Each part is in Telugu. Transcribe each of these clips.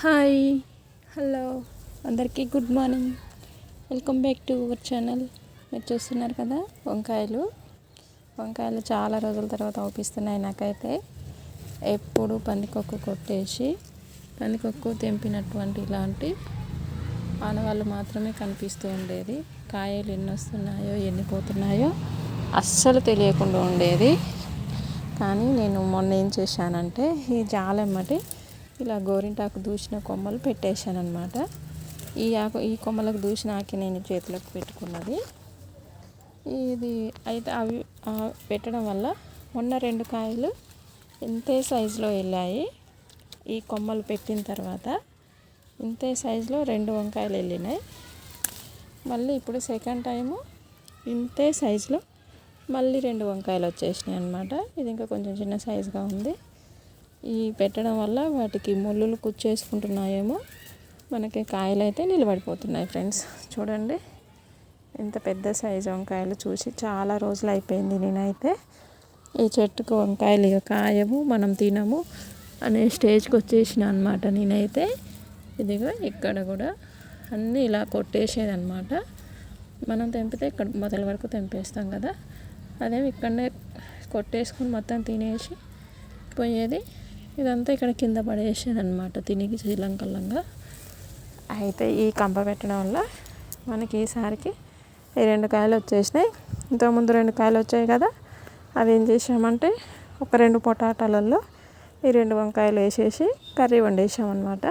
Hi hello. అందరికీ good morning. Welcome back to our channel. మీరు చూస్తున్నారు కదా వంకాయలు. వంకాయలు చాలా రోజుల తర్వాత అవుపిస్తున్నాయి నాకైతే. ఎప్పుడు పందికొక్కు కొట్టేసి పందికొక్కు తెంపినటువంటి ఇలాంటి ఆనవాళ్ళు మాత్రమే కనిపిస్తూ ఉండేది. కాయలు ఎన్ని వస్తున్నాయో ఎన్ని పోతున్నాయో అస్సలు తెలియకుండా ఉండేది. కానీ నేను మొన్న ఏం చేశానంటే ఈ జాలెమ్మటి ఇలా గోరింటాకు దూసిన కొమ్మలు పెట్టేశాను అనమాట ఈ ఆకు ఈ కొమ్మలకు దూసిన ఆకి నేను చేతులకు పెట్టుకున్నది. ఇది అయితే అవి పెట్టడం వల్ల మొన్న రెండు కాయలు ఇంతే సైజులో వెళ్ళాయి. ఈ కొమ్మలు పెట్టిన తర్వాత ఇంతే సైజులో రెండు వంకాయలు వెళ్ళినాయి. మళ్ళీ ఇప్పుడు సెకండ్ టైము ఇంతే సైజులో మళ్ళీ రెండు వంకాయలు వచ్చేసినాయి అనమాట ఇది ఇంకా కొంచెం చిన్న సైజుగా ఉంది. ఈ పెట్టడం వల్ల వాటికి ముళ్ళులు కుచ్చేసుకుంటున్నాయేమో. మనకి కాయలు అయితే నిలబడిపోతున్నాయి ఫ్రెండ్స్. చూడండి. ఇంత పెద్ద సైజు వంకాయలు చూసి చాలా రోజులు అయిపోయింది నేనైతే. ఈ చెట్టుకు వంకాయలు ఇక కాయము మనం తినము అనే స్టేజ్కి వచ్చేసిన అనమాట నేనైతే. ఇదిగో ఇక్కడ కూడా అన్నీ ఇలా కొట్టేసేది అనమాట మనం తెంపితే ఇక్కడ మొదల వరకు తెంపేస్తాం కదా. అదేమి ఇక్కడనే కొట్టేసుకుని మొత్తం తినేసి పోయేది ఇదంతా ఇక్కడ కింద పడేసాను అనమాట తినిగి శ్రీలంకలంగా అయితే ఈ కంప పెట్టడం వల్ల మనకి ఈసారికి ఈ రెండు కాయలు వచ్చేసినాయి. ఇంతకుముందు రెండు కాయలు వచ్చాయి కదా అవి ఏం చేసామంటే ఒక రెండు పొటాటాలలో ఈ రెండు వంకాయలు వేసేసి కర్రీ వండేసామన్నమాట.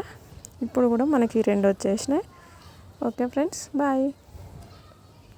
ఇప్పుడు కూడా మనకి ఈ రెండు వచ్చేసినాయి. Okay friends bye.